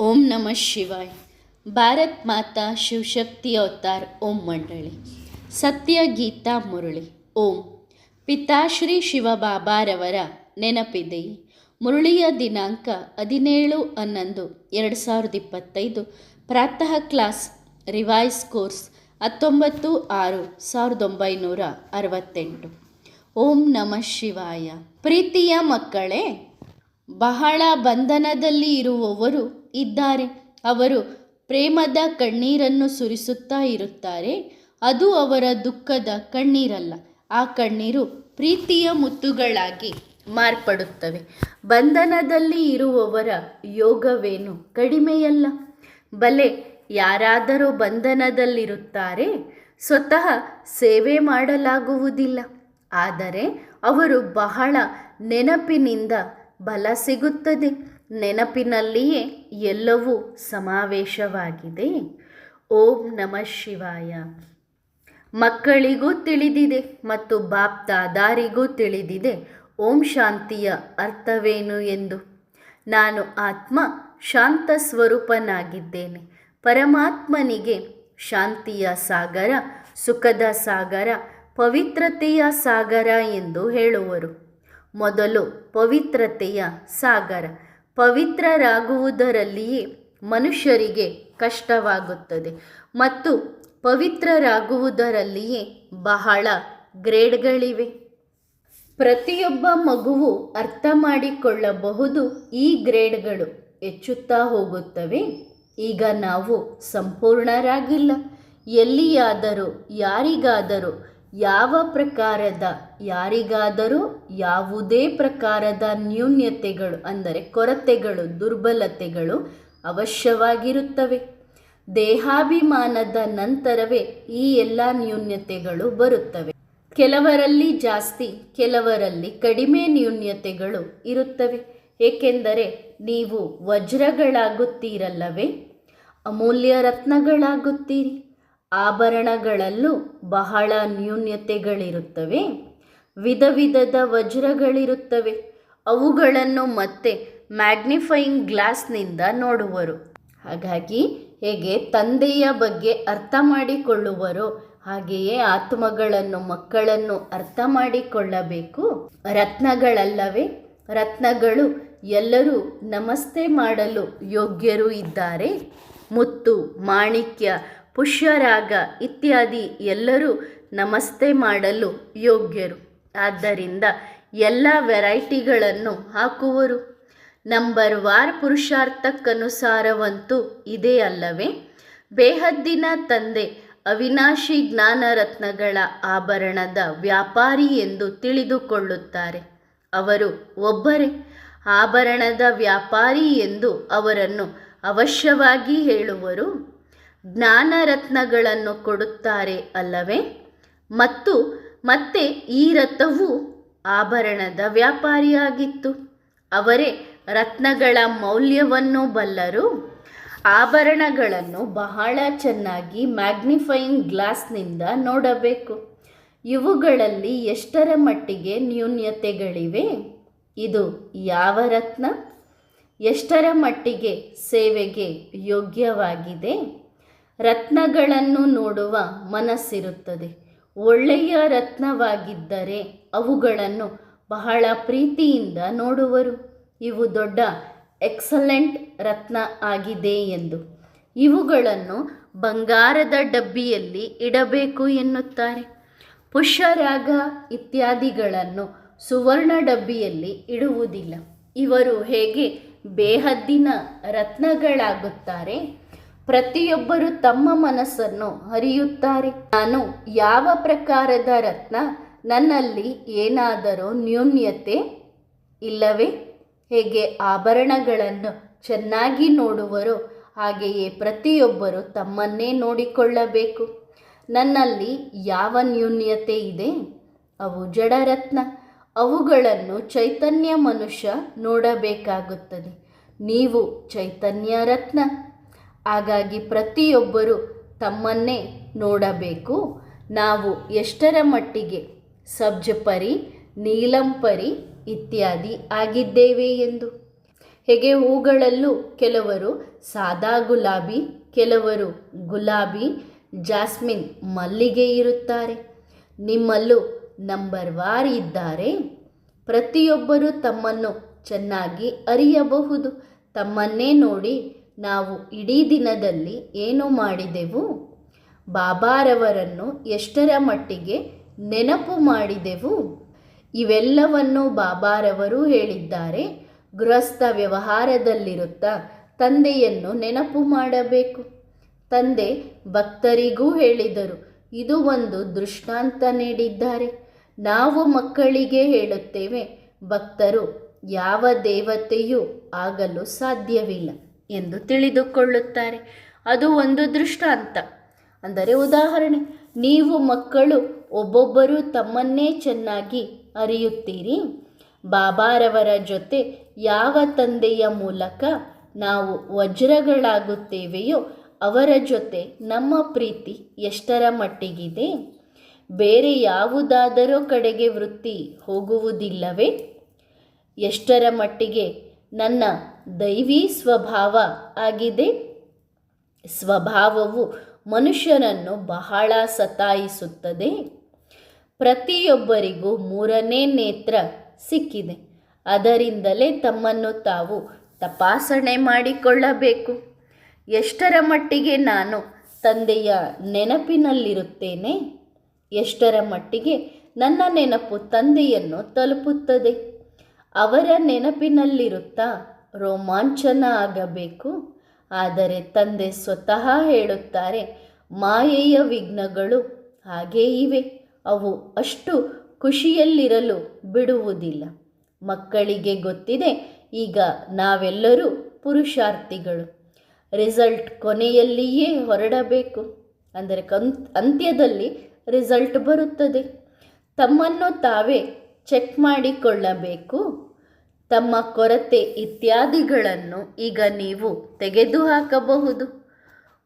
ಓಂ ನಮಃ ಶಿವಾಯ. ಭಾರತ್ ಮಾತಾ ಶಿವಶಕ್ತಿ ಅವತಾರ್, ಓಂ ಮಂಡಳಿ. ಸತ್ಯ ಗೀತಾ ಮುರಳಿ, ಓಂ. ಪಿತಾಶ್ರೀ ಶಿವಬಾಬಾರವರ ನೆನಪಿದೆ ಮುರಳಿಯ ದಿನಾಂಕ ಹದಿನೇಳು ಹನ್ನೊಂದು ಎರಡು ಸಾವಿರದ ಇಪ್ಪತ್ತೈದು. ಪ್ರಾತಃ ಕ್ಲಾಸ್, ರಿವೈಸ್ ಕೋರ್ಸ್, ಹತ್ತೊಂಬತ್ತು ಆರು ಸಾವಿರದ ಒಂಬೈನೂರ ಅರವತ್ತೆಂಟು. ಓಂ ನಮಃ ಶಿವಾಯ. ಪ್ರೀತಿಯ ಮಕ್ಕಳೇ, ಬಹಳ ಬಂಧನದಲ್ಲಿ ಇರುವವರು ಇದ್ದಾರೆ. ಅವರು ಪ್ರೇಮದ ಕಣ್ಣೀರನ್ನು ಸುರಿಸುತ್ತಾ ಇರುತ್ತಾರೆ. ಅದು ಅವರ ದುಃಖದ ಕಣ್ಣೀರಲ್ಲ. ಆ ಕಣ್ಣೀರು ಪ್ರೀತಿಯ ಮುತ್ತುಗಳಾಗಿ ಮಾರ್ಪಡುತ್ತವೆ. ಬಂಧನದಲ್ಲಿ ಇರುವವರ ಯೋಗವೇನು? ಕಡಿಮೆಯಲ್ಲ. ಬಲೆ, ಯಾರಾದರೂ ಬಂಧನದಲ್ಲಿರುತ್ತಾರೆ, ಸ್ವತಃ ಸೇವೆ ಮಾಡಲಾಗುವುದಿಲ್ಲ. ಆದರೆ ಅವರು ಬಹಳ ನೆನಪಿನಿಂದ ಬಲ ಸಿಗುತ್ತದೆ. ನೆನಪಿನಲ್ಲಿಯೇ ಎಲ್ಲವೂ ಸಮಾವೇಶವಾಗಿದೆ. ಓಂ ನಮ ಶಿವಾಯ. ಮಕ್ಕಳಿಗೂ ತಿಳಿದಿದೆ ಮತ್ತು ಬಾಪ್ತಾದಾರಿಗೂ ತಿಳಿದಿದೆ ಓಂ ಶಾಂತಿಯ ಅರ್ಥವೇನು ಎಂದು. ನಾನು ಆತ್ಮ ಶಾಂತ ಸ್ವರೂಪನಾಗಿದ್ದೇನೆ. ಪರಮಾತ್ಮನಿಗೆ ಶಾಂತಿಯ ಸಾಗರ, ಸುಖದ ಸಾಗರ, ಪವಿತ್ರತೆಯ ಸಾಗರ ಎಂದು ಹೇಳುವರು. ಮೊದಲು ಪವಿತ್ರತೆಯ ಸಾಗರ ಪವಿತ್ರರಾಗುವುದರಲ್ಲಿಯೇ ಮನುಷ್ಯರಿಗೆ ಕಷ್ಟವಾಗುತ್ತದೆ. ಮತ್ತು ಪವಿತ್ರರಾಗುವುದರಲ್ಲಿಯೇ ಬಹಳ ಗ್ರೇಡ್ಗಳಿವೆ. ಪ್ರತಿಯೊಬ್ಬ ಮಗುವು ಅರ್ಥ ಮಾಡಿಕೊಳ್ಳಬಹುದು ಈ ಗ್ರೇಡ್ಗಳು. ಹೆಚ್ಚುತ್ತಾ ಹೋಗುತ್ತವೆ. ಈಗ ನಾವು ಸಂಪೂರ್ಣರಾಗಿಲ್ಲ. ಎಲ್ಲಿಯಾದರೂ, ಯಾರಿಗಾದರೂ ಯಾವ ಪ್ರಕಾರದ ಯಾರಿಗಾದರೂ ಯಾವುದೇ ಪ್ರಕಾರದ ನ್ಯೂನ್ಯತೆಗಳು, ಅಂದರೆ ಕೊರತೆಗಳು, ದುರ್ಬಲತೆಗಳು ಅವಶ್ಯವಾಗಿರುತ್ತವೆ. ದೇಹಾಭಿಮಾನದ ನಂತರವೇ ಈ ಎಲ್ಲ ನ್ಯೂನ್ಯತೆಗಳು ಬರುತ್ತವೆ. ಕೆಲವರಲ್ಲಿ ಜಾಸ್ತಿ, ಕೆಲವರಲ್ಲಿ ಕಡಿಮೆ ನ್ಯೂನ್ಯತೆಗಳು ಇರುತ್ತವೆ. ಏಕೆಂದರೆ ನೀವು ವಜ್ರಗಳಾಗುತ್ತೀರಲ್ಲವೇ? ಅಮೂಲ್ಯ ರತ್ನಗಳಾಗುತ್ತೀರಿ. ಆಭರಣಗಳಲ್ಲೂ ಬಹಳ ನ್ಯೂನ್ಯತೆಗಳಿರುತ್ತವೆ. ವಿಧ ವಿಧದ ವಜ್ರಗಳಿರುತ್ತವೆ. ಅವುಗಳನ್ನು ಮತ್ತೆ ಮ್ಯಾಗ್ನಿಫೈಯಿಂಗ್ ಗ್ಲಾಸ್ನಿಂದ ನೋಡುವರು. ಹಾಗಾಗಿ ಹೇಗೆ ತಂದೆಯ ಬಗ್ಗೆ ಅರ್ಥ ಮಾಡಿಕೊಳ್ಳುವರೋ ಹಾಗೆಯೇ ಆತ್ಮಗಳನ್ನು, ಮಕ್ಕಳನ್ನು ಅರ್ಥ ಮಾಡಿಕೊಳ್ಳಬೇಕು. ರತ್ನಗಳಲ್ಲವೇ? ರತ್ನಗಳು ಎಲ್ಲರೂ ನಮಸ್ತೆ ಮಾಡಲು ಯೋಗ್ಯರು ಇದ್ದಾರೆ. ಮುತ್ತು, ಮಾಣಿಕ್ಯ ಪುಷ್ಯರಾಗ ಇತ್ಯಾದಿ ಎಲ್ಲರೂ ನಮಸ್ತೆ ಮಾಡಲು ಯೋಗ್ಯರು. ಆದ್ದರಿಂದ ಎಲ್ಲ ವೆರೈಟಿಗಳನ್ನು ಹಾಕುವರು. ನಂಬರ್ ವಾರ್ ಪುರುಷಾರ್ಥಕ್ಕನುಸಾರವಂತೂ ಇದೇ ಅಲ್ಲವೇ? ಬೇಹದ್ದಿನ ತಂದೆ ಅವಿನಾಶಿ ಜ್ಞಾನರತ್ನಗಳ ಆಭರಣದ ವ್ಯಾಪಾರಿ ಎಂದು ತಿಳಿದುಕೊಳ್ಳುತ್ತಾರೆ. ಅವರು ಒಬ್ಬರೇ. ಆಭರಣದ ವ್ಯಾಪಾರಿ ಎಂದು ಅವರನ್ನು ಅವಶ್ಯವಾಗಿ ಹೇಳುವರು. ಜ್ಞಾನರತ್ನಗಳನ್ನು ಕೊಡುತ್ತಾರೆ ಅಲ್ಲವೇ? ಮತ್ತು ಮತ್ತೆ ಈ ರಥವು ಆಭರಣದ ವ್ಯಾಪಾರಿಯಾಗಿತ್ತು. ಅವರೇ ರತ್ನಗಳ ಮೌಲ್ಯವನ್ನು ಬಲ್ಲರು. ಆಭರಣಗಳನ್ನು ಬಹಳ ಚೆನ್ನಾಗಿ ಮ್ಯಾಗ್ನಿಫೈಯಿಂಗ್ ಗ್ಲಾಸ್ನಿಂದ ನೋಡಬೇಕು. ಇವುಗಳಲ್ಲಿ ಎಷ್ಟರ ಮಟ್ಟಿಗೆ ನ್ಯೂನ್ಯತೆಗಳಿವೆ? ಇದು ಯಾವ ರತ್ನ? ಎಷ್ಟರ ಮಟ್ಟಿಗೆ ಸೇವೆಗೆ ಯೋಗ್ಯವಾಗಿದೆ? ರತ್ನಗಳನ್ನು ನೋಡುವ ಮನಸ್ಸಿರುತ್ತದೆ. ಒಳ್ಳೆಯ ರತ್ನವಾಗಿದ್ದರೆ ಅವುಗಳನ್ನು ಬಹಳ ಪ್ರೀತಿಯಿಂದ ನೋಡುವರು. ಇವು ದೊಡ್ಡ ಎಕ್ಸಲೆಂಟ್ ರತ್ನ ಆಗಿದೆ ಎಂದು. ಇವುಗಳನ್ನು ಬಂಗಾರದ ಡಬ್ಬಿಯಲ್ಲಿ ಇಡಬೇಕು ಎನ್ನುತ್ತಾರೆ. ಪುಷ್ಯರಾಗ ಇತ್ಯಾದಿಗಳನ್ನು ಸುವರ್ಣ ಡಬ್ಬಿಯಲ್ಲಿ ಇಡುವುದಿಲ್ಲ. ಇವರು ಹೇಗೆ ಬೇಹದ್ದಿನ ರತ್ನಗಳಾಗುತ್ತಾರೆ? ಪ್ರತಿಯೊಬ್ಬರು ತಮ್ಮ ಮನಸ್ಸನ್ನು ಹರಿಯುತ್ತಾರೆ. ನಾನು ಯಾವ ಪ್ರಕಾರದ ರತ್ನ, ನನ್ನಲ್ಲಿ ಏನಾದರೂ ನ್ಯೂನ್ಯತೆ ಇಲ್ಲವೇ? ಹೇಗೆ ಆಭರಣಗಳನ್ನು ಚೆನ್ನಾಗಿ ನೋಡುವರು ಹಾಗೆಯೇ ಪ್ರತಿಯೊಬ್ಬರು ತಮ್ಮನ್ನೇ ನೋಡಿಕೊಳ್ಳಬೇಕು. ನನ್ನಲ್ಲಿ ಯಾವ ನ್ಯೂನ್ಯತೆ ಇದೆ? ಅವು ಜಡರತ್ನ ಅವುಗಳನ್ನು ಚೈತನ್ಯ ಮನುಷ್ಯ ನೋಡಬೇಕಾಗುತ್ತದೆ. ನೀವು ಚೈತನ್ಯ ರತ್ನ. ಹಾಗಾಗಿ ಪ್ರತಿಯೊಬ್ಬರು ತಮ್ಮನ್ನೇ ನೋಡಬೇಕು. ನಾವು ಎಷ್ಟರ ಮಟ್ಟಿಗೆ ಸಬ್ಜಪರಿ, ನೀಲಂಪರಿ ಇತ್ಯಾದಿ ಆಗಿದ್ದೇವೆ ಎಂದು. ಹೇಗೆ ಹೂಗಳಲ್ಲೂ ಕೆಲವರು ಸಾದಾ ಗುಲಾಬಿ, ಕೆಲವರು ಗುಲಾಬಿ, ಜಾಸ್ಮಿನ್ ಮಲ್ಲಿಗೆ ಇರುತ್ತಾರೆ. ನಿಮ್ಮಲ್ಲೂ ನಂಬರ್ ವಾರ್ ಇದ್ದಾರೆ. ಪ್ರತಿಯೊಬ್ಬರು ತಮ್ಮನ್ನು ಚೆನ್ನಾಗಿ ಅರಿಯಬಹುದು. ತಮ್ಮನ್ನೇ ನೋಡಿ ನಾವು ಇಡೀ ದಿನದಲ್ಲಿ ಏನು ಮಾಡಿದೆವು? ಬಾಬಾರವರನ್ನು ಎಷ್ಟರ ಮಟ್ಟಿಗೆ ನೆನಪು ಮಾಡಿದೆವು? ಇವೆಲ್ಲವನ್ನು ಬಾಬಾರವರು ಹೇಳಿದ್ದಾರೆ. ಗೃಹಸ್ಥ ವ್ಯವಹಾರದಲ್ಲಿರುತ್ತಾ ತಂದೆಯನ್ನು ನೆನಪು ಮಾಡಬೇಕು. ತಂದೆ ಭಕ್ತರಿಗೂ ಹೇಳಿದರು, ಇದು ಒಂದು ದೃಷ್ಟಾಂತ ನೀಡಿದ್ದಾರೆ. ನಾವು ಮಕ್ಕಳಿಗೆ ಹೇಳುತ್ತೇವೆ, ಭಕ್ತರು ಯಾವ ದೇವತೆಯೂ ಆಗಲು ಸಾಧ್ಯವಿಲ್ಲ. ಎಂದು ತಿಳಿದುಕೊಳ್ಳುತ್ತಾರೆ. ಅದು ಒಂದು ದೃಷ್ಟಾಂತ. ಅಂದರೆ ಉದಾಹರಣೆ, ನೀವು ಮಕ್ಕಳು ಒಬ್ಬೊಬ್ಬರು ತಮ್ಮನ್ನೇ ಚೆನ್ನಾಗಿ ಅರಿಯುತ್ತೀರಿ. ಬಾಬಾರವರ ಜೊತೆ ಯಾವ ತಂದೆಯ ಮೂಲಕ ನಾವು ವಜ್ರಗಳಾಗುತ್ತೇವೆಯೋ ಅವರ ಜೊತೆ ನಮ್ಮ ಪ್ರೀತಿ ಎಷ್ಟರ ಮಟ್ಟಿಗಿದೆ. ಬೇರೆ ಯಾವುದಾದರೂ ಕಡೆಗೆ ವೃತ್ತಿ ಹೋಗುವುದಿಲ್ಲವೇ? ಎಷ್ಟರ ಮಟ್ಟಿಗೆ ನನ್ನ ದೈವಿ ಸ್ವಭಾವ ಆಗಿದೆ. ಸ್ವಭಾವವು ಮನುಷ್ಯರನ್ನು ಬಹಳ ಸತಾಯಿಸುತ್ತದೆ. ಪ್ರತಿಯೊಬ್ಬರಿಗೂ ಮೂರನೇ ನೇತ್ರ ಸಿಕ್ಕಿದೆ. ಅದರಿಂದಲೇ ತಮ್ಮನ್ನು ತಾವು ತಪಾಸಣೆ ಮಾಡಿಕೊಳ್ಳಬೇಕು. ಎಷ್ಟರ ಮಟ್ಟಿಗೆ ನಾನು ತಂದೆಯ ನೆನಪಿನಲ್ಲಿರುತ್ತೇನೆ, ಎಷ್ಟರ ಮಟ್ಟಿಗೆ ನನ್ನ ನೆನಪು ತಂದೆಯನ್ನು ತಲುಪುತ್ತದೆ. ಅವರ ನೆನಪಿನಲ್ಲಿರುತ್ತಾ ರೋಮಾಂಚನ ಆಗಬೇಕು ಆದರೆ ತಂದೆ ಸ್ವತಃ ಹೇಳುತ್ತಾರೆ, ಮಾಯೆಯ ವಿಘ್ನಗಳು ಹಾಗೇ ಇವೆ. ಅವು ಅಷ್ಟು ಖುಷಿಯಲ್ಲಿರಲು ಬಿಡುವುದಿಲ್ಲ. ಮಕ್ಕಳಿಗೆ ಗೊತ್ತಿದೆ, ಈಗ ನಾವೆಲ್ಲರೂ ಪುರುಷಾರ್ಥಿಗಳು. ರಿಸಲ್ಟ್ ಕೊನೆಯಲ್ಲಿಯೇ ಹೊರಡಬೇಕು. ಅಂದರೆ ಕಂತ್ ಅಂತ್ಯದಲ್ಲಿ ರಿಸಲ್ಟ್ ಬರುತ್ತದೆ. ತಮ್ಮನ್ನು ತಾವೇ ಚೆಕ್ ಮಾಡಿಕೊಳ್ಳಬೇಕು. ತಮ್ಮ ಕೊರತೆ ಇತ್ಯಾದಿಗಳನ್ನು ಈಗ ನೀವು ತೆಗೆದುಹಾಕಬಹುದು.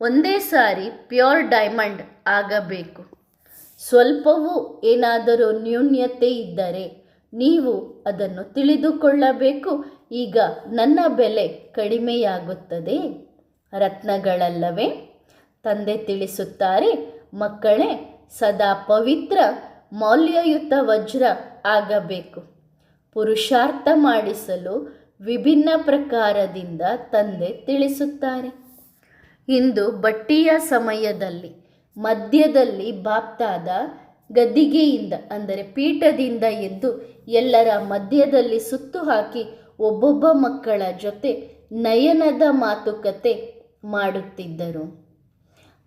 ಒಂದೇ ಸಾರಿ ಪ್ಯೂರ್ ಡೈಮಂಡ್ ಆಗಬೇಕು. ಸ್ವಲ್ಪವೂ ಏನಾದರೂ ನ್ಯೂನ್ಯತೆ ಇದ್ದರೆ ನೀವು ಅದನ್ನು ತಿಳಿದುಕೊಳ್ಳಬೇಕು. ಈಗ ನನ್ನ ಬೆಲೆ ಕಡಿಮೆಯಾಗುತ್ತದೆ. ರತ್ನಗಳಲ್ಲವೇ? ತಂದೆ ತಿಳಿಸುತ್ತಾರೆ, ಮಕ್ಕಳೇ, ಸದಾ ಪವಿತ್ರ, ಮೌಲ್ಯಯುತ ವಜ್ರ ಆಗಬೇಕು. ಪುರುಷಾರ್ಥ ಮಾಡಿಸಲು ವಿಭಿನ್ನ ಪ್ರಕಾರದಿಂದ ತಂದೆ ತಿಳಿಸುತ್ತಾರೆ. ಇಂದು ಬಟ್ಟಿಯ ಸಮಯದಲ್ಲಿ, ಮಧ್ಯದಲ್ಲಿ ಬಾಪ್ತಾದ ಗದ್ದಿಗೆಯಿಂದ, ಅಂದರೆ ಪೀಠದಿಂದ ಎದ್ದು ಎಲ್ಲರ ಮಧ್ಯದಲ್ಲಿ ಸುತ್ತು ಹಾಕಿ ಒಬ್ಬೊಬ್ಬ ಮಕ್ಕಳ ಜೊತೆ ನಯನದ ಮಾತುಕತೆ ಮಾಡುತ್ತಿದ್ದರು.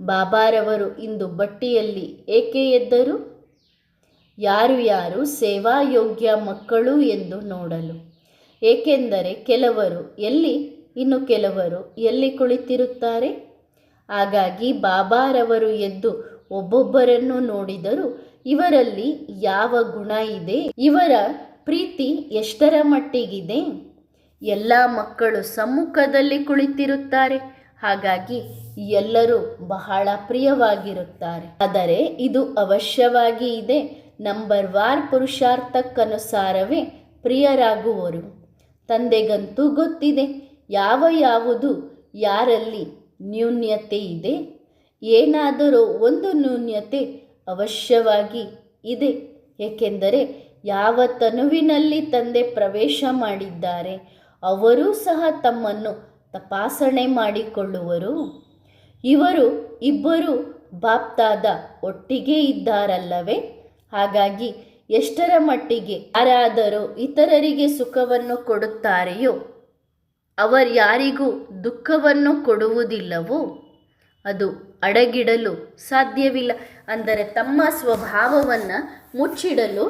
ಬಾಬಾರವರು ಇಂದು ಬಟ್ಟಿಯಲ್ಲಿ ಏಕೆ ಎದ್ದರು? ಯಾರು ಯಾರು ಸೇವಾಯೋಗ್ಯ ಮಕ್ಕಳು ಎಂದು ನೋಡಲು. ಏಕೆಂದರೆ ಕೆಲವರು ಎಲ್ಲಿ, ಇನ್ನು ಕೆಲವರು ಎಲ್ಲಿ ಕುಳಿತಿರುತ್ತಾರೆ? ಹಾಗಾಗಿ ಬಾಬಾರವರು ಎದ್ದು ಒಬ್ಬೊಬ್ಬರನ್ನು ನೋಡಿದರು ಇವರಲ್ಲಿ ಯಾವ ಗುಣ ಇದೆ? ಇವರ ಪ್ರೀತಿ ಎಷ್ಟರ ಮಟ್ಟಿಗಿದೆ? ಎಲ್ಲ ಮಕ್ಕಳು ಸಮ್ಮುಖದಲ್ಲಿ ಕುಳಿತಿರುತ್ತಾರೆ. ಹಾಗಾಗಿ ಎಲ್ಲರೂ ಬಹಳ ಪ್ರಿಯವಾಗಿರುತ್ತಾರೆ. ಆದರೆ ಇದು ಅವಶ್ಯವಾಗಿ ಇದೆ. ನಂಬರ್ ವಾರ್ ಪುರುಷಾರ್ಥಕ್ಕನುಸಾರವೇ ಪ್ರಿಯರಾಗುವರು. ತಂದೆಗಂತೂ ಗೊತ್ತಿದೆ, ಯಾವ ಯಾವುದು, ಯಾರಲ್ಲಿ ನ್ಯೂನ್ಯತೆ ಇದೆ? ಏನಾದರೂ ಒಂದು ನ್ಯೂನ್ಯತೆ ಅವಶ್ಯವಾಗಿ ಇದೆ, ಏಕೆಂದರೆ ಯಾವ ತನುವಿನಲ್ಲಿ ತಂದೆ ಪ್ರವೇಶ ಮಾಡಿದ್ದಾರೆ, ಅವರೂ ಸಹ ತಮ್ಮನ್ನು ತಪಾಸಣೆ ಮಾಡಿಕೊಳ್ಳುವರು. ಇವರು ಇಬ್ಬರು ಬಾಪ್ತಾದ ಒಟ್ಟಿಗೆ ಇದ್ದಾರಲ್ಲವೇ? ಹಾಗಾಗಿ ಎಷ್ಟರ ಮಟ್ಟಿಗೆ ಯಾರಾದರೂ ಇತರರಿಗೆ ಸುಖವನ್ನು ಕೊಡುತ್ತಾರೆಯೋ ಅವರು ಯಾರಿಗೂ ದುಃಖವನ್ನು ಕೊಡುವುದಿಲ್ಲವೋ ಅದು ಅಡಗಿಡಲು ಸಾಧ್ಯವಿಲ್ಲ. ಅಂದರೆ ತಮ್ಮ ಸ್ವಭಾವವನ್ನು ಮುಚ್ಚಿಡಲು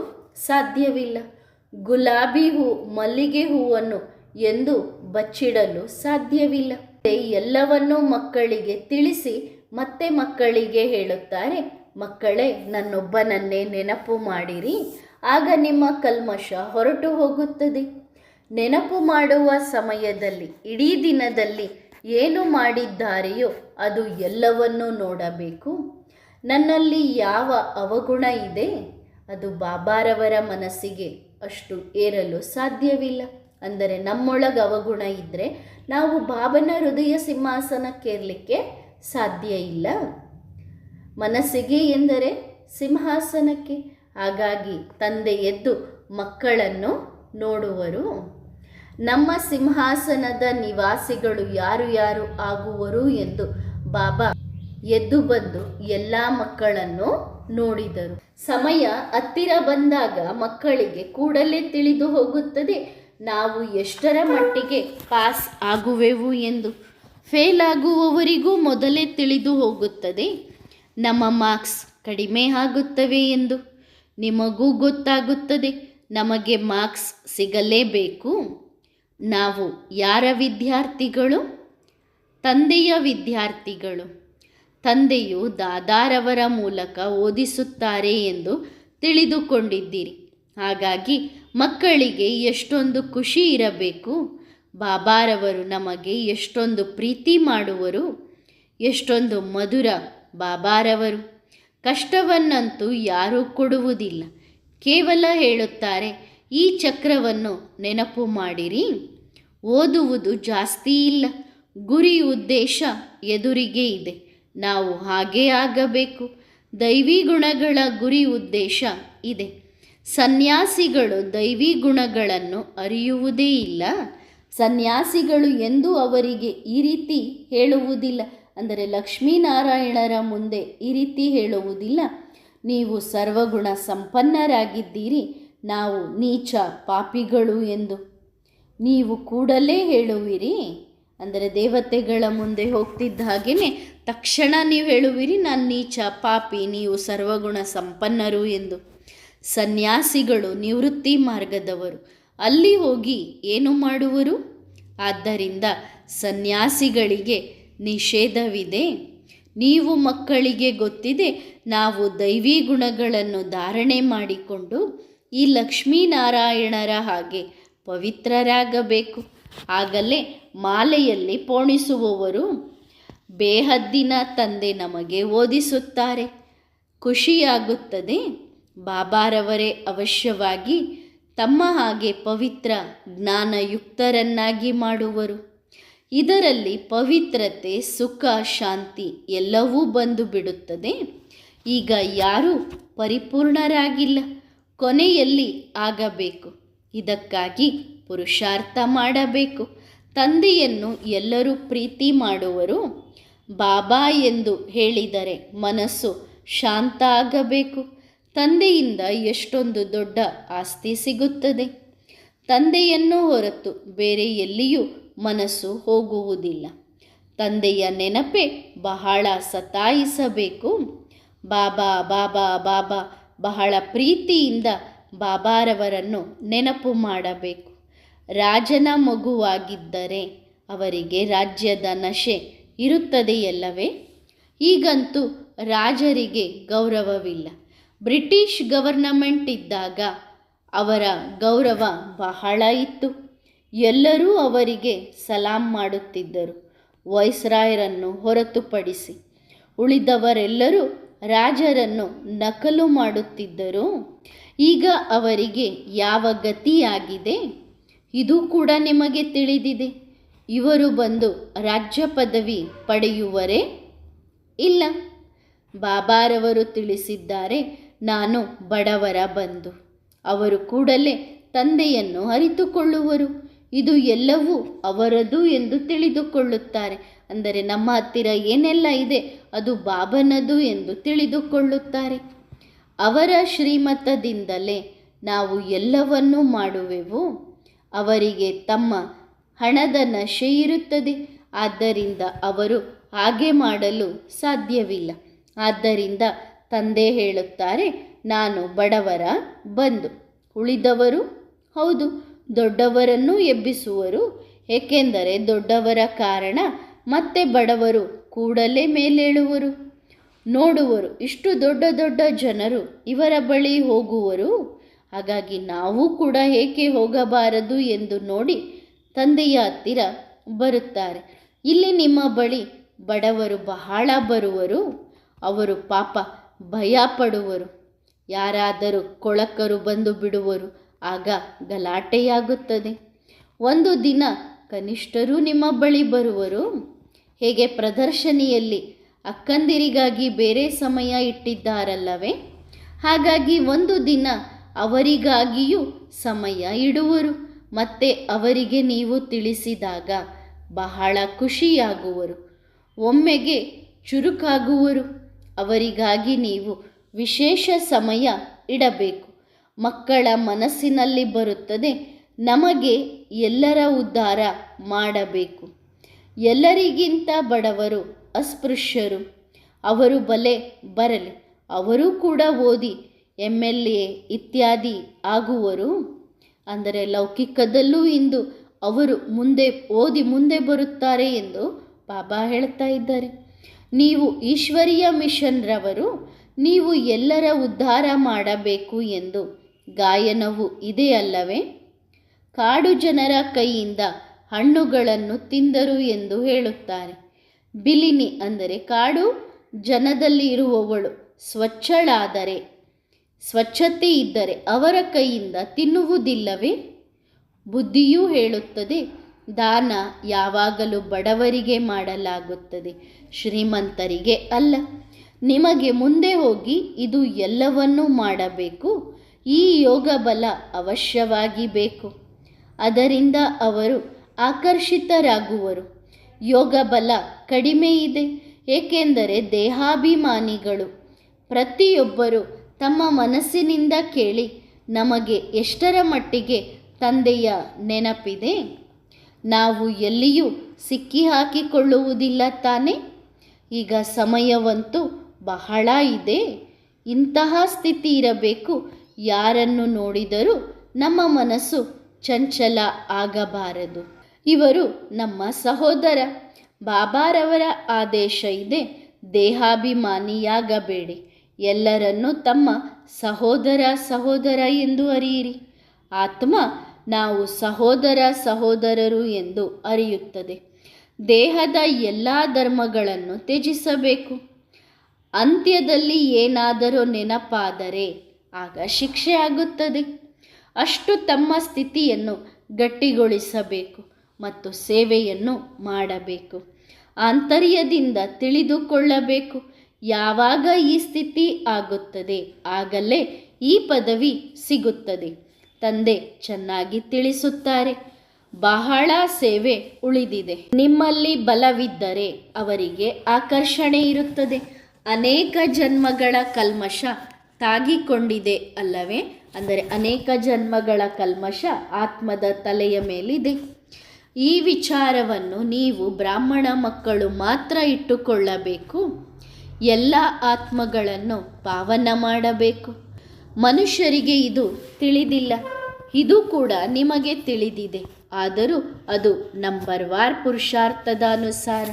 ಸಾಧ್ಯವಿಲ್ಲ. ಗುಲಾಬಿ ಹೂ ಮಲ್ಲಿಗೆ ಹೂವನ್ನು ಎಂದು ಬಚ್ಚಿಡಲು ಸಾಧ್ಯವಿಲ್ಲ. ಎಲ್ಲವನ್ನೂ ಮಕ್ಕಳಿಗೆ ತಿಳಿಸಿ ಮತ್ತೆ ಮಕ್ಕಳಿಗೆ ಹೇಳುತ್ತಾರೆ. ಮಕ್ಕಳೇ, ನನ್ನೊಬ್ಬನನ್ನೇ ನೆನಪು ಮಾಡಿರಿ. ಆಗ ನಿಮ್ಮ ಕಲ್ಮಶ ಹೊರಟು ಹೋಗುತ್ತದೆ. ನೆನಪು ಮಾಡುವ ಸಮಯದಲ್ಲಿ, ಇಡೀ ದಿನದಲ್ಲಿ ಏನು ಮಾಡಿದ್ದಾರೆಯೋ ಅದು ಎಲ್ಲವನ್ನೂ ನೋಡಬೇಕು. ನನ್ನಲ್ಲಿ ಯಾವ ಅವಗುಣ ಇದೆ? ಅದು ಬಾಬಾರವರ ಮನಸ್ಸಿಗೆ ಅಷ್ಟು ಏರಲು ಸಾಧ್ಯವಿಲ್ಲ. ಅಂದರೆ ನಮ್ಮೊಳಗೆ ಅವಗುಣ ಇದ್ದರೆ ನಾವು ಬಾಬನ ಹೃದಯ ಸಿಂಹಾಸನಕ್ಕೇರಲಿಕ್ಕೆ ಸಾಧ್ಯ ಇಲ್ಲ. ಮನಸ್ಸಿಗೆ ಎಂದರೆ ಸಿಂಹಾಸನಕ್ಕೆ. ಹಾಗಾಗಿ ತಂದೆ ಎದ್ದು ಮಕ್ಕಳನ್ನು ನೋಡುವರು. ನಮ್ಮ ಸಿಂಹಾಸನದ ನಿವಾಸಿಗಳು ಯಾರು ಯಾರು ಆಗುವರು ಎಂದು ಬಾಬಾ ಎದ್ದು ಬಂದು ಎಲ್ಲ ಮಕ್ಕಳನ್ನು ನೋಡಿದರು. ಸಮಯ ಹತ್ತಿರ ಬಂದಾಗ ಮಕ್ಕಳಿಗೆ ಕೂಡಲೇ ತಿಳಿದು ಹೋಗುತ್ತದೆ, ನಾವು ಎಷ್ಟರ ಮಟ್ಟಿಗೆ ಪಾಸ್ ಆಗುವೆವು ಎಂದು. ಫೇಲ್ ಆಗುವವರಿಗೂ ಮೊದಲೇ ತಿಳಿದು ಹೋಗುತ್ತದೆ. ನಮ್ಮ ಮಾರ್ಕ್ಸ್ ಕಡಿಮೆ ಆಗುತ್ತವೆ ಎಂದು. ನಿಮಗೂ ಗೊತ್ತಾಗುತ್ತದೆ, ನಮಗೆ ಮಾರ್ಕ್ಸ್ ಸಿಗಲೇಬೇಕು. ನಾವು ಯಾರ ವಿದ್ಯಾರ್ಥಿಗಳು? ತಂದೆಯ ವಿದ್ಯಾರ್ಥಿಗಳು. ತಂದೆಯು ದಾದಾರವರ ಮೂಲಕ ಓದಿಸುತ್ತಾರೆ ಎಂದು ತಿಳಿದುಕೊಂಡಿದ್ದೀರಿ. ಹಾಗಾಗಿ ಮಕ್ಕಳಿಗೆ ಎಷ್ಟೊಂದು ಖುಷಿ ಇರಬೇಕು. ಬಾಬಾರವರು ನಮಗೆ ಎಷ್ಟೊಂದು ಪ್ರೀತಿ ಮಾಡುವರು. ಎಷ್ಟೊಂದು ಮಧುರ ಬಾಬಾರವರು. ಕಷ್ಟವನ್ನಂತೂ ಯಾರೂ ಕೊಡುವುದಿಲ್ಲ. ಕೇವಲ ಹೇಳುತ್ತಾರೆ, ಈ ಚಕ್ರವನ್ನು ನೆನಪು ಮಾಡಿರಿ. ಓದುವುದು ಜಾಸ್ತಿ ಇಲ್ಲ. ಗುರಿ ಉದ್ದೇಶ ಎದುರಿಗೆ ಇದೆ. ನಾವು ಹಾಗೇ ಆಗಬೇಕು. ದೈವಿ ಗುಣಗಳ ಗುರಿ ಉದ್ದೇಶ ಇದೆ. ಸನ್ಯಾಸಿಗಳು ದೈವಿ ಗುಣಗಳನ್ನು ಅರಿಯುವುದೇ ಇಲ್ಲ. ಸನ್ಯಾಸಿಗಳು ಎಂದು ಅವರಿಗೆ ಈ ರೀತಿ ಹೇಳುವುದಿಲ್ಲ. ಅಂದರೆ ಲಕ್ಷ್ಮೀನಾರಾಯಣರ ಮುಂದೆ ಈ ರೀತಿ ಹೇಳುವುದಿಲ್ಲ. ನೀವು ಸರ್ವಗುಣ ಸಂಪನ್ನರಾಗಿದ್ದೀರಿ, ನಾವು ನೀಚ ಪಾಪಿಗಳು ಎಂದು. ನೀವು ಕೂಡಲೇ ಹೇಳುವಿರಿ, ಅಂದರೆ ದೇವತೆಗಳ ಮುಂದೆ ಹೋಗ್ತಿದ್ದ ಹಾಗೆಯೇ ತಕ್ಷಣ ನೀವು ಹೇಳುವಿರಿ, ನಾನು ನೀಚ ಪಾಪಿ, ನೀವು ಸರ್ವಗುಣ ಸಂಪನ್ನರು ಎಂದು. ಸನ್ಯಾಸಿಗಳು ನಿವೃತ್ತಿ ಮಾರ್ಗದವರು, ಅಲ್ಲಿ ಹೋಗಿ ಏನು ಮಾಡುವರು? ಆದ್ದರಿಂದ ಸನ್ಯಾಸಿಗಳಿಗೆ ನಿಷೇಧವಿದೆ. ನೀವು ಮಕ್ಕಳಿಗೆ ಗೊತ್ತಿದೆ, ನಾವು ದೈವಿ ಗುಣಗಳನ್ನು ಧಾರಣೆ ಮಾಡಿಕೊಂಡು ಈ ಲಕ್ಷ್ಮೀನಾರಾಯಣರ ಹಾಗೆ ಪವಿತ್ರರಾಗಬೇಕು. ಆಗಲೇ ಮಾಲೆಯಲ್ಲಿ ಪೋಣಿಸುವವರು ಬೇಹದ್ದಿನ ತಂದೆ ನಮಗೆ ಓದಿಸುತ್ತಾರೆ. ಖುಷಿಯಾಗುತ್ತದೆ, ಬಾಬಾರವರೇ ಅವಶ್ಯವಾಗಿ ತಮ್ಮ ಹಾಗೆ ಪವಿತ್ರ ಜ್ಞಾನಯುಕ್ತರನ್ನಾಗಿ ಮಾಡುವರು. ಇದರಲ್ಲಿ ಪವಿತ್ರತೆ, ಸುಖ, ಶಾಂತಿ ಎಲ್ಲವೂ ಬಂದು ಬಿಡುತ್ತದೆ. ಈಗ ಯಾರೂ ಪರಿಪೂರ್ಣರಾಗಿಲ್ಲ. ಕೊನೆಯಲ್ಲಿ ಆಗಬೇಕು. ಇದಕ್ಕಾಗಿ ಪುರುಷಾರ್ಥ ಮಾಡಬೇಕು. ತಂದೆಯನ್ನು ಎಲ್ಲರೂ ಪ್ರೀತಿ ಮಾಡುವರು. ಬಾಬಾ ಎಂದು ಹೇಳಿದರೆ ಮನಸ್ಸು ಶಾಂತ ಆಗಬೇಕು. ತಂದೆಯಿಂದ ಎಷ್ಟೊಂದು ದೊಡ್ಡ ಆಸ್ತಿ ಸಿಗುತ್ತದೆ. ತಂದೆಯನ್ನು ಹೊರತು ಬೇರೆ ಎಲ್ಲಿಯೂ ಮನಸ್ಸು ಹೋಗುವುದಿಲ್ಲ. ತಂದೆಯ ನೆನಪೆ ಬಹಳ ಸತಾಯಿಸಬೇಕು. ಬಾಬಾ ಬಾಬಾ ಬಾಬಾ, ಬಹಳ ಪ್ರೀತಿಯಿಂದ ಬಾಬಾರವರನ್ನು ನೆನಪು ಮಾಡಬೇಕು. ರಾಜನ ಮಗುವಾಗಿದ್ದರೆ ಅವರಿಗೆ ರಾಜ್ಯದ ನಶೆ ಇರುತ್ತದೆಯಲ್ಲವೇ? ಈಗಂತೂ ರಾಜರಿಗೆ ಗೌರವವಿಲ್ಲ. ಬ್ರಿಟಿಷ್ ಗವರ್ನಮೆಂಟ್ ಇದ್ದಾಗ ಅವರ ಗೌರವ ಬಹಳ ಇತ್ತು. ಎಲ್ಲರೂ ಅವರಿಗೆ ಸಲಾಂ ಮಾಡುತ್ತಿದ್ದರು. ವೈಸ್ರಾಯರನ್ನು ಹೊರತುಪಡಿಸಿ ಉಳಿದವರೆಲ್ಲರೂ ರಾಜರನ್ನು ನಕಲು ಮಾಡುತ್ತಿದ್ದರು. ಈಗ ಅವರಿಗೆ ಯಾವ ಗತಿಯಾಗಿದೆ? ಇದು ಕೂಡ ನಿಮಗೆ ತಿಳಿದಿದೆ. ಇವರು ಬಂದು ರಾಜ್ಯ ಪದವಿ ಪಡೆಯುವರೇ? ಇಲ್ಲ. ಬಾಬಾರವರು ತಿಳಿಸಿದ್ದಾರೆ, ನಾನು ಬಡವರ ಬಂದು ಅವರು ಕೂಡಲೇ ತಂದೆಯನ್ನು ಅರಿತುಕೊಳ್ಳುವರು. ಇದು ಎಲ್ಲವೂ ಅವರದು ಎಂದು ತಿಳಿದುಕೊಳ್ಳುತ್ತಾರೆ. ಅಂದರೆ ನಮ್ಮ ಹತ್ತಿರ ಏನೆಲ್ಲ ಇದೆ, ಅದು ಬಾಬನದು ಎಂದು ತಿಳಿದುಕೊಳ್ಳುತ್ತಾರೆ. ಅವರ ಶ್ರೀಮತದಿಂದಲೇ ನಾವು ಎಲ್ಲವನ್ನೂ ಮಾಡುವೆವು. ಅವರಿಗೆ ತಮ್ಮ ಹಣದ ನಶೆ ಇರುತ್ತದೆ. ಆದ್ದರಿಂದ ಅವರು ಹಾಗೆ ಮಾಡಲು ಸಾಧ್ಯವಿಲ್ಲ. ಆದ್ದರಿಂದ ತಂದೆ ಹೇಳುತ್ತಾರೆ, ನಾನು ಬಡವರ ಬಂದು ಉಳಿದವರು, ಹೌದು ದೊಡ್ಡವರನ್ನು ಎಬ್ಬಿಸುವರು. ಏಕೆಂದರೆ ದೊಡ್ಡವರ ಕಾರಣ ಮತ್ತೆ ಬಡವರು ಕೂಡಲೇ ಮೇಲೇಳುವರು. ನೋಡುವರು, ಇಷ್ಟು ದೊಡ್ಡ ದೊಡ್ಡ ಜನರು ಇವರ ಬಳಿ ಹೋಗುವರು. ಹಾಗಾಗಿ ನಾವು ಕೂಡ ಏಕೆ ಹೋಗಬಾರದು ಎಂದು ನೋಡಿ ತಂದೆಯ ಹತ್ತಿರ ಬರುತ್ತಾರೆ. ಇಲ್ಲಿ ನಿಮ್ಮ ಬಳಿ ಬಡವರು ಬಹಳ ಬರುವರು. ಅವರು ಪಾಪ ಭಯ ಪಡುವರು ಯಾರಾದರೂ ಕೊಳಕರು ಬಂದು ಬಿಡುವರು. ಆಗ ಗಲಾಟೆಯಾಗುತ್ತದೆ. ಒಂದು ದಿನ ಕನಿಷ್ಠರೂ ನಿಮ್ಮ ಬಳಿ ಬರುವರು. ಹೇಗೆ ಪ್ರದರ್ಶನಿಯಲ್ಲಿ ಅಕ್ಕಂದಿರಿಗಾಗಿ ಬೇರೆ ಸಮಯ ಇಟ್ಟಿದ್ದಾರಲ್ಲವೇ? ಹಾಗಾಗಿ ಒಂದು ದಿನ ಅವರಿಗಾಗಿಯೂ ಸಮಯ ಇಡುವರು. ಮತ್ತೆ ಅವರಿಗೆ ನೀವು ತಿಳಿಸಿದಾಗ ಬಹಳ ಖುಷಿಯಾಗುವರು. ಒಮ್ಮೆಗೆ ಚುರುಕಾಗುವರು. ಅವರಿಗಾಗಿ ನೀವು ವಿಶೇಷ ಸಮಯ ಇಡಬೇಕು. ಮಕ್ಕಳ ಮನಸ್ಸಿನಲ್ಲಿ ಬರುತ್ತದೆ. ನಮಗೆ ಎಲ್ಲರ ಉದ್ಧಾರ ಮಾಡಬೇಕು. ಎಲ್ಲರಿಗಿಂತ ಬಡವರು ಅಸ್ಪೃಶ್ಯರು. ಅವರು ಬಲೆ ಬರಲಿ. ಅವರು ಕೂಡ ಓದಿ ಎಂ ಎಲ್ ಎ ಇತ್ಯಾದಿ ಆಗುವರು. ಅಂದರೆ ಲೌಕಿಕದಲ್ಲೂ ಇಂದು ಅವರು ಮುಂದೆ ಓದಿ ಮುಂದೆ ಬರುತ್ತಾರೆ ಎಂದು ಬಾಬಾ ಹೇಳ್ತಾ ಇದ್ದಾರೆ. ನೀವು ಈಶ್ವರೀಯ ಮಿಷನ್ರವರು, ನೀವು ಎಲ್ಲರ ಉದ್ಧಾರ ಮಾಡಬೇಕು ಎಂದು ಗಾಯನವು ಇದೆ ಅಲ್ಲವೇ? ಕಾಡು ಜನರ ಕೈಯಿಂದ ಹಣ್ಣುಗಳನ್ನು ತಿಂದರು ಎಂದು ಹೇಳುತ್ತಾರೆ. ಬಿಲಿನಿ ಅಂದರೆ ಕಾಡು, ಜನದಲ್ಲಿ ಇರುವವಳು ಸ್ವಚ್ಛಳಾದರೆ, ಸ್ವಚ್ಛತೆ ಇದ್ದರೆ ಅವರ ಕೈಯಿಂದ ತಿನ್ನುವುದಿಲ್ಲವೇ? ಬುದ್ಧಿಯೂ ಹೇಳುತ್ತದೆ, ದಾನ ಯಾವಾಗಲೂ ಬಡವರಿಗೆ ಮಾಡಲಾಗುತ್ತದೆ, ಶ್ರೀಮಂತರಿಗೆ ಅಲ್ಲ. ನಿಮಗೆ ಮುಂದೆ ಹೋಗಿ ಇದು ಎಲ್ಲವನ್ನೂ ಮಾಡಬೇಕು. ಈ ಯೋಗ ಬಲ ಅವಶ್ಯವಾಗಿ ಬೇಕು. ಅದರಿಂದ ಅವರು ಆಕರ್ಷಿತರಾಗುವರು. ಯೋಗ ಬಲ ಕಡಿಮೆ ಇದೆ, ಏಕೆಂದರೆ ದೇಹಾಭಿಮಾನಿಗಳು ಪ್ರತಿಯೊಬ್ಬರು ತಮ್ಮ ಮನಸ್ಸಿನಿಂದ ಕೇಳಿ ನಮಗೆ ಎಷ್ಟರ ಮಟ್ಟಿಗೆ ತಂದೆಯ ನೆನಪಿದೆ? ನಾವು ಎಲ್ಲಿಯೂ ಸಿಕ್ಕಿ ಹಾಕಿಕೊಳ್ಳುವುದಿಲ್ಲ ತಾನೆ? ಈಗ ಸಮಯವಂತೂ ಬಹಳ ಇದೆ. ಇಂತಹ ಸ್ಥಿತಿ ಇರಬೇಕು ಯಾರನ್ನು ನೋಡಿದರೂ ನಮ್ಮ ಮನಸ್ಸು ಚಂಚಲ ಆಗಬಾರದು. ಇವರು ನಮ್ಮ ಸಹೋದರ. ಬಾಬಾರವರ ಆದೇಶ ಇದೆ, ದೇಹಾಭಿಮಾನಿಯಾಗಬೇಡಿ. ಎಲ್ಲರನ್ನೂ ತಮ್ಮ ಸಹೋದರ ಸಹೋದರ ಎಂದು ಅರಿಯಿರಿ. ಆತ್ಮ ನಾವು ಸಹೋದರ ಸಹೋದರರು ಎಂದು ಅರಿಯುತ್ತದೆ. ದೇಹದ ಎಲ್ಲ ಧರ್ಮಗಳನ್ನು ತ್ಯಜಿಸಬೇಕು. ಅಂತ್ಯದಲ್ಲಿ ಏನಾದರೂ ನೆನಪಾದರೆ ಆಗ ಶಿಕ್ಷೆ ಆಗುತ್ತದೆ. ಅಷ್ಟು ತಮ್ಮ ಸ್ಥಿತಿಯನ್ನು ಗಟ್ಟಿಗೊಳಿಸಬೇಕು ಮತ್ತು ಸೇವೆಯನ್ನು ಮಾಡಬೇಕು. ಆಂತರ್ಯದಿಂದ ತಿಳಿದುಕೊಳ್ಳಬೇಕು. ಯಾವಾಗ ಈ ಸ್ಥಿತಿ ಆಗುತ್ತದೆ, ಆಗಲೇ ಈ ಪದವಿ ಸಿಗುತ್ತದೆ. ತಂದೆ ಚೆನ್ನಾಗಿ ತಿಳಿಸುತ್ತಾರೆ. ಬಹಳ ಸೇವೆ ಉಳಿದಿದೆ. ನಿಮ್ಮಲ್ಲಿ ಬಲವಿದ್ದರೆ ಅವರಿಗೆ ಆಕರ್ಷಣೆ ಇರುತ್ತದೆ. ಅನೇಕ ಜನ್ಮಗಳ ಕಲ್ಮಶ ತಾಗಿಕೊಂಡಿದೆ ಅಲ್ಲವೇ? ಅಂದರೆ ಅನೇಕ ಜನ್ಮಗಳ ಕಲ್ಮಶ ಆತ್ಮದ ತಲೆಯ ಮೇಲಿದೆ. ಈ ವಿಚಾರವನ್ನು ನೀವು ಬ್ರಾಹ್ಮಣ ಮಕ್ಕಳು ಮಾತ್ರ ಇಟ್ಟುಕೊಳ್ಳಬೇಕು. ಎಲ್ಲ ಆತ್ಮಗಳನ್ನು ಪಾವನ ಮಾಡಬೇಕು. ಮನುಷ್ಯರಿಗೆ ಇದು ತಿಳಿದಿಲ್ಲ. ಇದು ಕೂಡ ನಿಮಗೆ ತಿಳಿದಿದೆ. ಆದರೂ ಅದು ನಂಬರ್ ವಾರ್ ಪುರುಷಾರ್ಥದ ಅನುಸಾರ.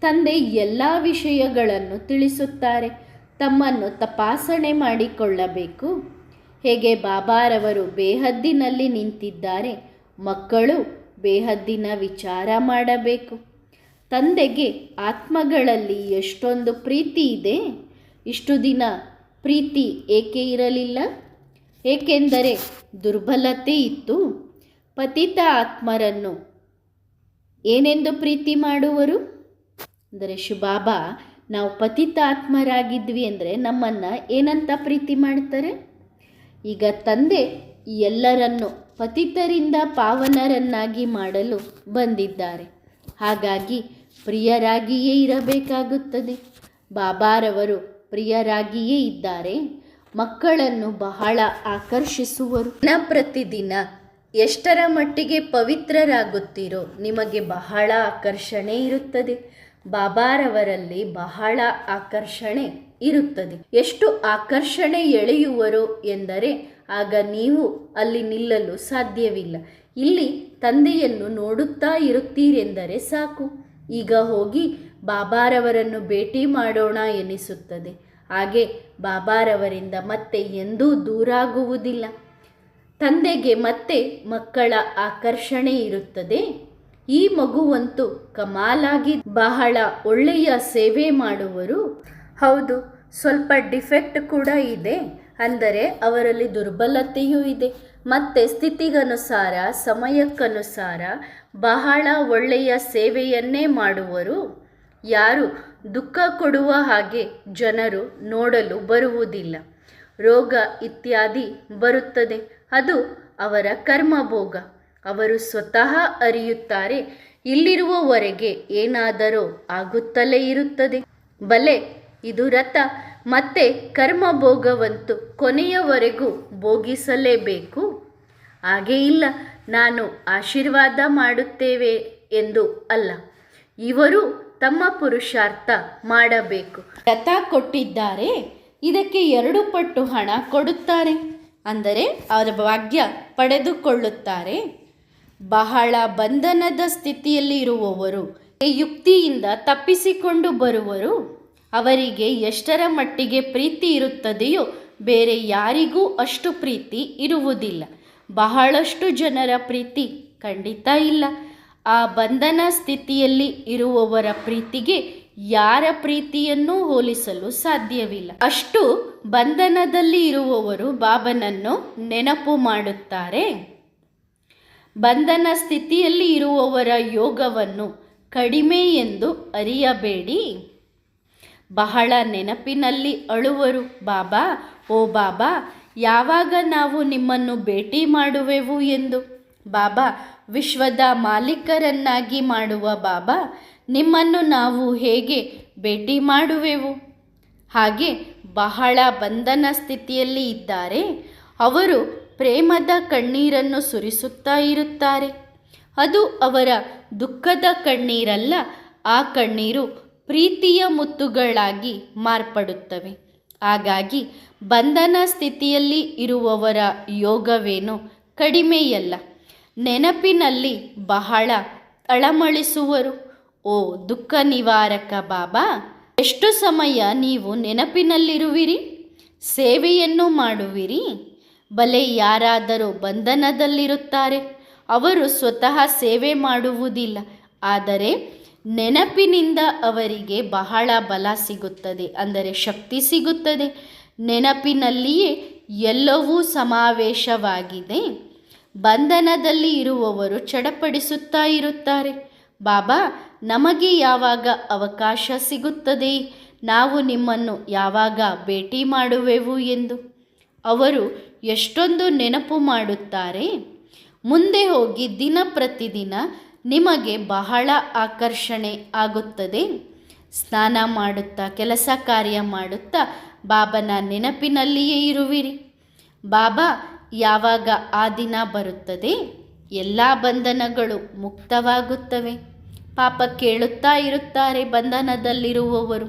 ತಂದೆ ಎಲ್ಲ ವಿಷಯಗಳನ್ನು ತಿಳಿಸುತ್ತಾರೆ. ತಮ್ಮನ್ನು ತಪಾಸಣೆ ಮಾಡಿಕೊಳ್ಳಬೇಕು. ಹೇಗೆ ಬಾಬಾರವರು ಬೇಹದ್ದಿನಲ್ಲಿ ನಿಂತಿದ್ದಾರೆ, ಮಕ್ಕಳು ಬೇಹದ್ದಿನ ವಿಚಾರ ಮಾಡಬೇಕು. ತಂದೆಗೆ ಆತ್ಮಗಳಲ್ಲಿ ಎಷ್ಟೊಂದು ಪ್ರೀತಿ ಇದೆ, ಇಷ್ಟು ದಿನ ಪ್ರೀತಿ ಏಕೆ ಇರಲಿಲ್ಲ? ಏಕೆಂದರೆ ದುರ್ಬಲತೆ ಇತ್ತು. ಪತಿತ ಆತ್ಮರನ್ನು ಏನೆಂದು ಪ್ರೀತಿ ಮಾಡುವರು? ಅಂದರೆ ಶುಭಾಬಾ ನಾವು ಪತಿತ ಆತ್ಮರಾಗಿದ್ವಿ ಅಂದರೆ ನಮ್ಮನ್ನು ಏನಂತ ಪ್ರೀತಿ ಮಾಡ್ತಾರೆ? ಈಗ ತಂದೆ ಎಲ್ಲರನ್ನು ಪತಿತರಿಂದ ಪಾವನರನ್ನಾಗಿ ಮಾಡಲು ಬಂದಿದ್ದಾರೆ. ಹಾಗಾಗಿ ಪ್ರಿಯರಾಗಿಯೇ ಇರಬೇಕಾಗುತ್ತದೆ. ಬಾಬಾರವರು ಪ್ರಿಯರಾಗಿಯೇ ಇದ್ದಾರೆ. ಮಕ್ಕಳನ್ನು ಬಹಳ ಆಕರ್ಷಿಸುವರು. ದಿನ ಪ್ರತಿದಿನ ಎಷ್ಟರ ಮಟ್ಟಿಗೆ ಪವಿತ್ರರಾಗುತ್ತೀರೋ, ನಿಮಗೆ ಬಹಳ ಆಕರ್ಷಣೆ ಇರುತ್ತದೆ. ಬಾಬಾರವರಲ್ಲಿ ಬಹಳ ಆಕರ್ಷಣೆ ಇರುತ್ತದೆ. ಎಷ್ಟು ಆಕರ್ಷಣೆ ಎಳೆಯುವರು ಎಂದರೆ, ಆಗ ನೀವು ಅಲ್ಲಿ ನಿಲ್ಲಲು ಸಾಧ್ಯವಿಲ್ಲ. ಇಲ್ಲಿ ತಂದೆಯನ್ನು ನೋಡುತ್ತಾ ಇರುತ್ತೀರೆಂದರೆ ಸಾಕು. ಈಗ ಹೋಗಿ ಬಾಬಾರವರನ್ನು ಭೇಟಿ ಮಾಡೋಣ ಎನಿಸುತ್ತದೆ. ಹಾಗೆ ಬಾಬಾರವರಿಂದ ಮತ್ತೆ ಎಂದೂ ದೂರಾಗುವುದಿಲ್ಲ. ತಂದೆಗೆ ಮತ್ತೆ ಮಕ್ಕಳ ಆಕರ್ಷಣೆ ಇರುತ್ತದೆ. ಈ ಮಗುವಂತೂ ಕಮಾಲಾಗಿ ಬಹಳ ಒಳ್ಳೆಯ ಸೇವೆ ಮಾಡುವರು. ಹೌದು, ಸ್ವಲ್ಪ ಡಿಫೆಕ್ಟ್ ಕೂಡ ಇದೆ. ಅಂದರೆ ಅವರಲ್ಲಿ ದುರ್ಬಲತೆಯೂ ಇದೆ. ಮತ್ತೆ ಸ್ಥಿತಿಗನುಸಾರ, ಸಮಯಕ್ಕನುಸಾರ ಬಹಳ ಒಳ್ಳೆಯ ಸೇವೆಯನ್ನೇ ಮಾಡುವರು. ಯಾರು ದುಃಖ ಕೊಡುವ ಹಾಗೆ ಜನರು ನೋಡಲು ಬರುವುದಿಲ್ಲ. ರೋಗ ಇತ್ಯಾದಿ ಬರುತ್ತದೆ. ಅದು ಅವರ ಕರ್ಮಭೋಗ. ಅವರು ಸ್ವತಃ ಅರಿಯುತ್ತಾರೆ, ಇಲ್ಲಿರುವವರೆಗೆ ಏನಾದರೂ ಆಗುತ್ತಲೇ ಇರುತ್ತದೆ. ಬಲೆ, ಇದು ರಥ, ಮತ್ತೆ ಕರ್ಮಭೋಗವಂತೂ ಕೊನೆಯವರೆಗೂ ಭೋಗಿಸಲೇಬೇಕು. ಹಾಗೇ ಇಲ್ಲ, ನಾನು ಆಶೀರ್ವಾದ ಮಾಡುತ್ತೇವೆ ಎಂದು ಅಲ್ಲ, ಇವರು ತಮ್ಮ ಪುರುಷಾರ್ಥ ಮಾಡಬೇಕು. ರಥ ಕೊಟ್ಟಿದ್ದಾರೆ, ಇದಕ್ಕೆ ಎರಡು ಪಟ್ಟು ಹಣ ಕೊಡುತ್ತಾರೆ, ಅಂದರೆ ಅವರ ಭಾಗ್ಯ ಪಡೆದುಕೊಳ್ಳುತ್ತಾರೆ. ಬಹಳ ಬಂಧನದ ಸ್ಥಿತಿಯಲ್ಲಿ ಇರುವವರು ಯುಕ್ತಿಯಿಂದ ತಪ್ಪಿಸಿಕೊಂಡು ಬರುವರು. ಅವರಿಗೆ ಎಷ್ಟರ ಮಟ್ಟಿಗೆ ಪ್ರೀತಿ ಇರುತ್ತದೆಯೋ, ಬೇರೆ ಯಾರಿಗೂ ಅಷ್ಟು ಪ್ರೀತಿ ಇರುವುದಿಲ್ಲ. ಬಹಳಷ್ಟು ಜನರ ಪ್ರೀತಿ ಖಂಡಿತ ಇಲ್ಲ. ಆ ಬಂಧನ ಸ್ಥಿತಿಯಲ್ಲಿ ಇರುವವರ ಪ್ರೀತಿಗೆ ಯಾರ ಪ್ರೀತಿಯನ್ನೂ ಹೋಲಿಸಲು ಸಾಧ್ಯವಿಲ್ಲ. ಅಷ್ಟು ಬಂಧನದಲ್ಲಿ ಇರುವವರು ಬಾಬನನ್ನು ನೆನಪು ಮಾಡುತ್ತಾರೆ. ಬಂಧನ ಸ್ಥಿತಿಯಲ್ಲಿ ಇರುವವರ ಯೋಗವನ್ನು ಕಡಿಮೆ ಎಂದು ಅರಿಯಬೇಡಿ. ಬಹಳ ನೆನಪಿನಲ್ಲಿ ಅಳುವರು, ಬಾಬಾ, ಓ ಬಾಬಾ, ಯಾವಾಗ ನಾವು ನಿಮ್ಮನ್ನು ಭೇಟಿ ಮಾಡುವೆವು ಎಂದು? ಬಾಬಾ, ವಿಶ್ವದ ಮಾಲೀಕರನ್ನಾಗಿ ಮಾಡುವ ಬಾಬಾ, ನಿಮ್ಮನ್ನು ನಾವು ಹೇಗೆ ಭೇಟಿ ಮಾಡುವೆವು? ಹಾಗೆ ಬಹಳ ಬಂಧನ ಸ್ಥಿತಿಯಲ್ಲಿ ಇದ್ದಾರೆ. ಅವರು ಪ್ರೇಮದ ಕಣ್ಣೀರನ್ನು ಸುರಿಸುತ್ತಾ ಇರುತ್ತಾರೆ. ಅದು ಅವರ ದುಃಖದ ಕಣ್ಣೀರಲ್ಲ, ಆ ಕಣ್ಣೀರು ಪ್ರೀತಿಯ ಮುತ್ತುಗಳಾಗಿ ಮಾರ್ಪಡುತ್ತವೆ. ಹಾಗಾಗಿ ಬಂಧನ ಸ್ಥಿತಿಯಲ್ಲಿ ಇರುವವರ ಯೋಗವೇನು ಕಡಿಮೆಯಲ್ಲ. ನೆನಪಿನಲ್ಲಿ ಬಹಳ ತಳಮಳಿಸುವರು. ಓ ದುಃಖ ನಿವಾರಕ ಬಾಬಾ, ಎಷ್ಟು ಸಮಯ ನೀವು ನೆನಪಿನಲ್ಲಿರುವಿರಿ? ಸೇವೆಯನ್ನು ಮಾಡುವಿರಿ? ಬಲೆ ಯಾರಾದರೂ ಬಂಧನದಲ್ಲಿರುತ್ತಾರೆ, ಅವರು ಸ್ವತಃ ಸೇವೆ ಮಾಡುವುದಿಲ್ಲ. ಆದರೆ ನೆನಪಿನಿಂದ ಅವರಿಗೆ ಬಹಳ ಬಲ ಸಿಗುತ್ತದೆ, ಅಂದರೆ ಶಕ್ತಿ ಸಿಗುತ್ತದೆ. ನೆನಪಿನಲ್ಲಿಯೇ ಎಲ್ಲವೂ ಸಮಾವೇಶವಾಗಿದೆ. ಬಂಧನದಲ್ಲಿ ಇರುವವರು ಚಡಪಡಿಸುತ್ತಾ ಇರುತ್ತಾರೆ. ಬಾಬಾ, ನಮಗೆ ಯಾವಾಗ ಅವಕಾಶ ಸಿಗುತ್ತದೆ? ನಾವು ನಿಮ್ಮನ್ನು ಯಾವಾಗ ಭೇಟಿ ಮಾಡುವೆವು? ಎಂದು. ಅವರು ಎಷ್ಟೊಂದು ನೆನಪು ಮಾಡುತ್ತಾರೆ. ಮುಂದೆ ಹೋಗಿ ದಿನ ಪ್ರತಿದಿನ ನಿಮಗೆ ಬಹಳ ಆಕರ್ಷಣೆ ಆಗುತ್ತದೆ. ಸ್ನಾನ ಮಾಡುತ್ತಾ, ಕೆಲಸ ಕಾರ್ಯ ಮಾಡುತ್ತಾ ಬಾಬನ ನೆನಪಿನಲ್ಲಿಯೇ ಇರುವಿರಿ. ಬಾಬಾ, ಯಾವಾಗ ಆ ದಿನ ಬರುತ್ತದೆ? ಎಲ್ಲ ಬಂಧನಗಳು ಮುಕ್ತವಾಗುತ್ತವೆ. ಪಾಪ ಕೇಳುತ್ತಾ ಇರುತ್ತಾರೆ ಬಂಧನದಲ್ಲಿರುವವರು.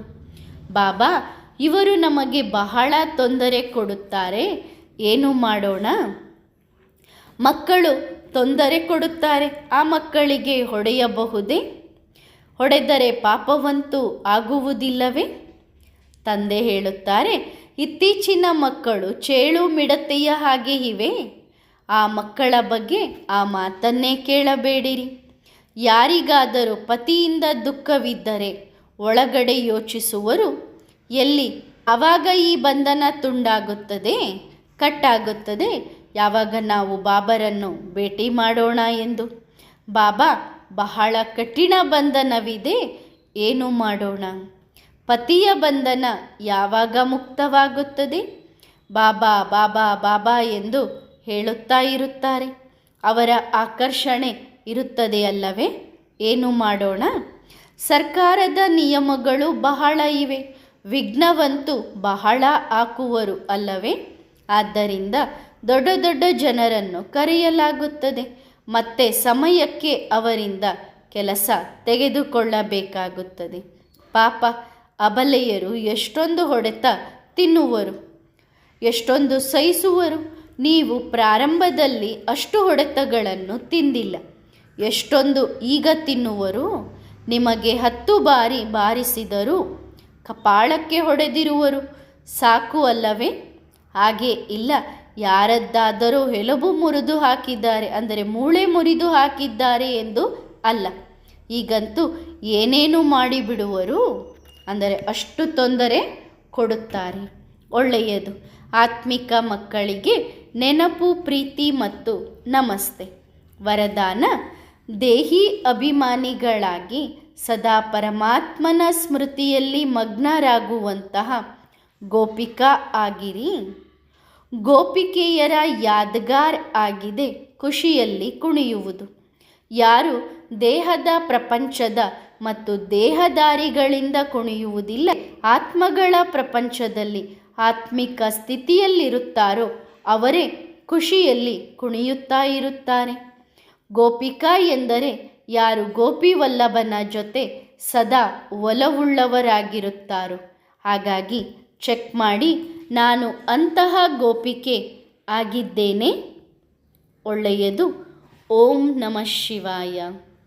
ಬಾಬಾ ಇವರು ನಮಗೆ ಬಹಳ ತೊಂದರೆ ಕೊಡುತ್ತಾರೆ. ಏನು ಮಾಡೋಣ? ಮಕ್ಕಳು ತೊಂದರೆ ಕೊಡುತ್ತಾರೆ. ಆ ಮಕ್ಕಳಿಗೆ ಹೊಡೆಯಬಹುದೇ? ಹೊಡೆದರೆ ಪಾಪವಂತೂ ಆಗುವುದಿಲ್ಲವೇ? ತಂದೆ ಹೇಳುತ್ತಾರೆ, ಇತ್ತೀಚಿನ ಮಕ್ಕಳು ಚೇಳು ಮಿಡತೆಯ ಹಾಗೆ ಇವೆ. ಆ ಮಕ್ಕಳ ಬಗ್ಗೆ ಆ ಮಾತನ್ನೇ ಕೇಳಬೇಡಿರಿ. ಯಾರಿಗಾದರೂ ಪತಿಯಿಂದ ದುಃಖವಿದ್ದರೆ ಒಳಗಡೆ ಯೋಚಿಸುವರು. ಎಲ್ಲಿ? ಆವಾಗ ಈ ಬಂಧನ ತುಂಡಾಗುತ್ತದೆ, ಕಟ್ಟಾಗುತ್ತದೆ. ಯಾವಾಗ ನಾವು ಬಾಬರನ್ನು ಭೇಟಿ ಮಾಡೋಣ ಎಂದು? ಬಾಬಾ, ಬಹಳ ಕಠಿಣ ಬಂಧನವಿದೆ, ಏನು ಮಾಡೋಣ? ಪತಿಯ ಬಂಧನ ಯಾವಾಗ ಮುಕ್ತವಾಗುತ್ತದೆ? ಬಾಬಾ ಬಾಬಾ ಬಾಬಾ ಎಂದು ಹೇಳುತ್ತಾ ಇರುತ್ತಾರೆ. ಅವರ ಆಕರ್ಷಣೆ ಇರುತ್ತದೆ ಅಲ್ಲವೇ? ಏನು ಮಾಡೋಣ? ಸರ್ಕಾರದ ನಿಯಮಗಳು ಬಹಳ ಇವೆ. ವಿಘ್ನವಂತೂ ಬಹಳ ಹಾಕುವರು ಅಲ್ಲವೇ? ಆದ್ದರಿಂದ ದೊಡ್ಡ ದೊಡ್ಡ ಜನರನ್ನು ಕರೆಯಲಾಗುತ್ತದೆ. ಮತ್ತೆ ಸಮಯಕ್ಕೆ ಅವರಿಂದ ಕೆಲಸ ತೆಗೆದುಕೊಳ್ಳಬೇಕಾಗುತ್ತದೆ. ಪಾಪ ಅಬಲೆಯರು ಎಷ್ಟೊಂದು ಹೊಡೆತ ತಿನ್ನುವರು, ಎಷ್ಟೊಂದು ಸಹಿಸುವರು. ನೀವು ಪ್ರಾರಂಭದಲ್ಲಿ ಅಷ್ಟು ಹೊಡೆತಗಳನ್ನು ತಿಂದಿಲ್ಲ. ಎಷ್ಟೊಂದು ಈಗ ತಿನ್ನುವರು? ನಿಮಗೆ ಹತ್ತು ಬಾರಿ ಬಾರಿಸಿದರೂ ಕಪಾಳಕ್ಕೆ ಹೊಡೆದಿರುವರು. ಸಾಕು ಅಲ್ಲವೇ? ಹಾಗೆ ಇಲ್ಲ, ಯಾರದ್ದಾದರೂ ಎಲುಬು ಮುರಿದು ಹಾಕಿದ್ದಾರೆ, ಅಂದರೆ ಮೂಳೆ ಮುರಿದು ಹಾಕಿದ್ದಾರೆ ಎಂದು ಅಲ್ಲ. ಈಗಂತೂ ಏನೇನು ಮಾಡಿಬಿಡುವರು? ಅಂದರೆ ಅಷ್ಟು ತೊಂದರೆ ಕೊಡುತ್ತಾರೆ. ಒಳ್ಳೆಯದು. ಆತ್ಮಿಕ ಮಕ್ಕಳಿಗೆ ನೆನಪು, ಪ್ರೀತಿ ಮತ್ತು ನಮಸ್ತೆ. ವರದಾನ ದೇಹಿ ಅಭಿಮಾನಿಗಳಾಗಿ ಸದಾ ಪರಮಾತ್ಮನ ಸ್ಮೃತಿಯಲ್ಲಿ ಮಗ್ನರಾಗುವಂತಹ ಗೋಪಿಕಾ ಆಗಿರಿ. ಗೋಪಿಕೆಯರ ಯಾದಗಾರ್ ಆಗಿದೆ, ಖುಷಿಯಲ್ಲಿ ಕುಣಿಯುವುದು. ಯಾರು ದೇಹದ ಪ್ರಪಂಚದ ಮತ್ತು ದೇಹದಾರಿಗಳಿಂದ ಕುಣಿಯುವುದಿಲ್ಲ, ಆತ್ಮಗಳ ಪ್ರಪಂಚದಲ್ಲಿ ಆತ್ಮಿಕ ಸ್ಥಿತಿಯಲ್ಲಿರುತ್ತಾರೋ, ಅವರೇ ಖುಷಿಯಲ್ಲಿ ಕುಣಿಯುತ್ತಾ ಇರುತ್ತಾರೆ. ಗೋಪಿಕಾ ಎಂದರೆ ಯಾರು ಗೋಪಿವಲ್ಲಭನ ಜೊತೆ ಸದಾ ಒಲವುಳ್ಳವರಾಗಿರುತ್ತಾರೋ? ಹಾಗಾಗಿ ಚೆಕ್ ಮಾಡಿ, ನಾನು ಅಂತಹ ಗೋಪಿಕೆ ಆಗಿದ್ದೇನೆ? ಒಳ್ಳೆಯದು. ಓಂ ನಮಃ ಶಿವಾಯ.